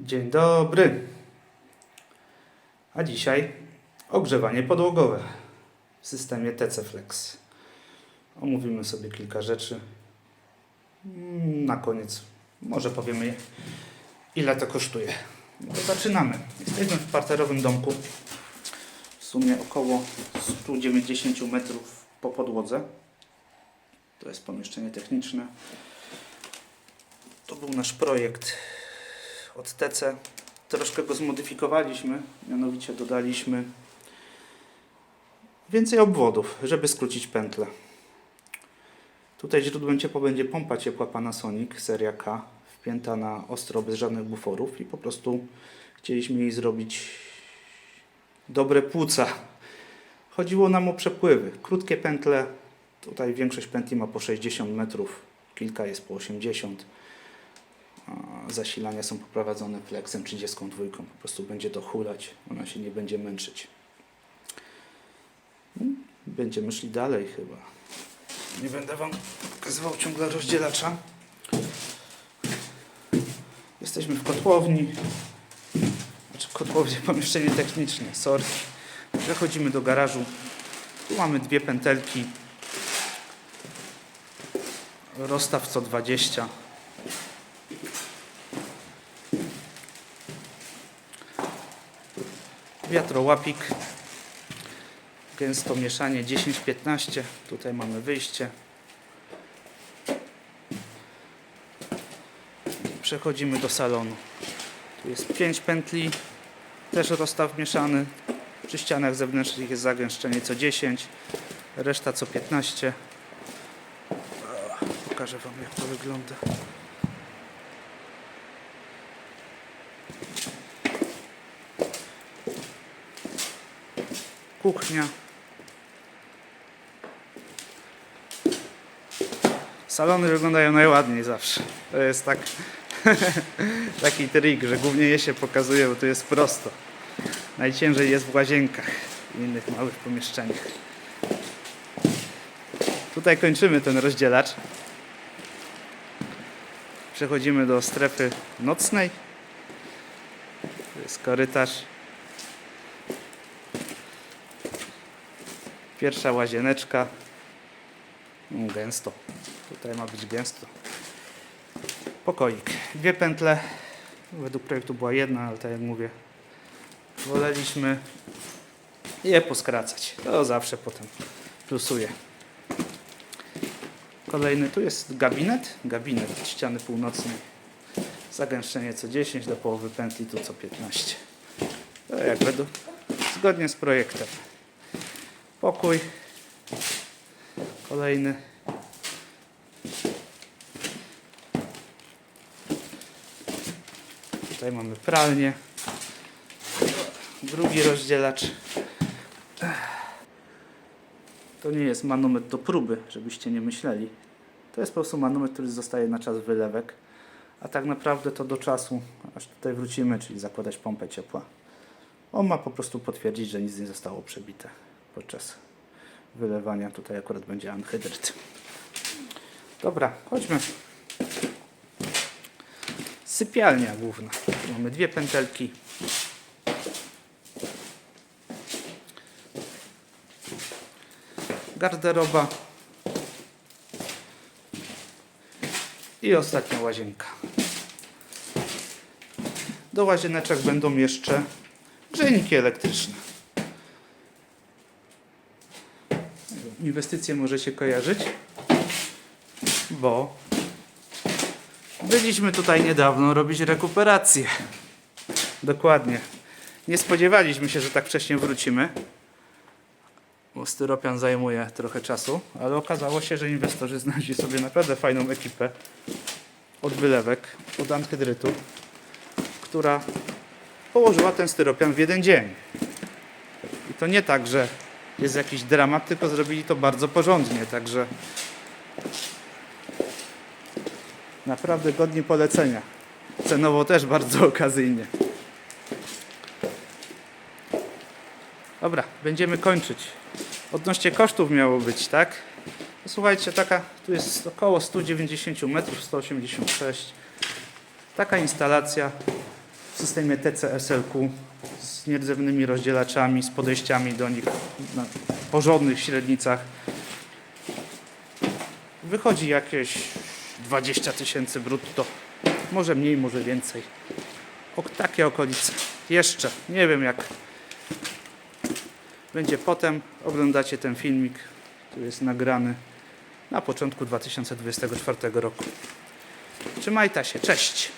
Dzień dobry. A dzisiaj ogrzewanie podłogowe w systemie TC Flex. Omówimy sobie kilka rzeczy. Mm, Na koniec może powiemy ile to kosztuje. No zaczynamy. Jesteśmy w parterowym domku. W sumie około 190 metrów po podłodze. To jest pomieszczenie techniczne. To był nasz projekt od TC. Troszkę go zmodyfikowaliśmy, mianowicie dodaliśmy więcej obwodów, żeby skrócić pętlę. Tutaj źródłem ciepła będzie pompa ciepła Panasonic seria K, wpięta na ostro, bez żadnych buforów i po prostu chcieliśmy jej zrobić dobre płuca. Chodziło nam o przepływy, krótkie pętle, tutaj większość pętli ma po 60 metrów, kilka jest po 80 a zasilania są poprowadzone flexem 32. Po prostu będzie to hulać, ona się nie będzie męczyć. Mm, Będziemy szli dalej chyba. Nie będę Wam pokazywał ciągle rozdzielacza. Jesteśmy w kotłowni. Znaczy kotłownie, pomieszczenie techniczne, sorry. Przechodzimy do garażu. Tu mamy dwie pętelki. Rozstaw co 20. wiatrołapik gęsto mieszanie 10-15 tutaj mamy wyjście. Przechodzimy do salonu. Tu jest 5 pętli też rozstaw mieszany. Przy ścianach zewnętrznych jest zagęszczenie co 10 reszta co 15 pokażę Wam jak to wygląda kuchnia. Salony wyglądają najładniej zawsze. To jest tak, taki trik, że głównie je się pokazuje, bo tu jest prosto. Najciężej jest w łazienkach i innych małych pomieszczeniach. Tutaj kończymy ten rozdzielacz. Przechodzimy do strefy nocnej. To jest korytarz. Pierwsza łazieneczka. Mm, Gęsto. Tutaj ma być gęsto. Pokoik. Dwie pętle. Według projektu była jedna, ale tak jak mówię, woleliśmy je poskracać. To zawsze potem plusuje. Kolejny tu jest gabinet. Gabinet ściany północnej. Zagęszczenie co 10 do połowy pętli, tu co 15. To jak według, zgodnie z projektem. Pokój. Kolejny. Tutaj mamy pralnię. Drugi rozdzielacz. To nie jest manometr do próby, żebyście nie myśleli. To jest po prostu manometr, który zostaje na czas wylewek. A tak naprawdę to do czasu, aż tutaj wrócimy, czyli zakładać pompę ciepła. On ma po prostu potwierdzić, że nic nie zostało przebite podczas wylewania. Tutaj akurat będzie anhydryt. Dobra, chodźmy. Sypialnia główna. Mamy dwie pętelki. Garderoba. I ostatnia łazienka. Do łazieneczek będą jeszcze grzejniki elektryczne. Inwestycje możecie kojarzyć, bo byliśmy tutaj niedawno robić rekuperację. Dokładnie. Nie spodziewaliśmy się, że tak wcześnie wrócimy, bo styropian zajmuje trochę czasu, ale okazało się, że inwestorzy znaleźli sobie naprawdę fajną ekipę od wylewek, od anhydrytu, która położyła ten styropian w jeden dzień. I to nie tak, że jest jakiś dramat, tylko zrobili to bardzo porządnie, także naprawdę godni polecenia. Cenowo też bardzo okazyjnie. Dobra, będziemy kończyć. Odnośnie kosztów miało być, tak? No Słuchajcie, taka, tu jest około 190 metrów, 186. Taka instalacja w systemie TCSLQ z nierdzewnymi rozdzielaczami, z podejściami do nich na porządnych średnicach. Wychodzi jakieś 20 tysięcy brutto. Może mniej, może więcej. O takie okolice. Jeszcze nie wiem jak będzie potem. Oglądacie ten filmik, który jest nagrany na początku 2024 roku. Trzymajcie się, cześć!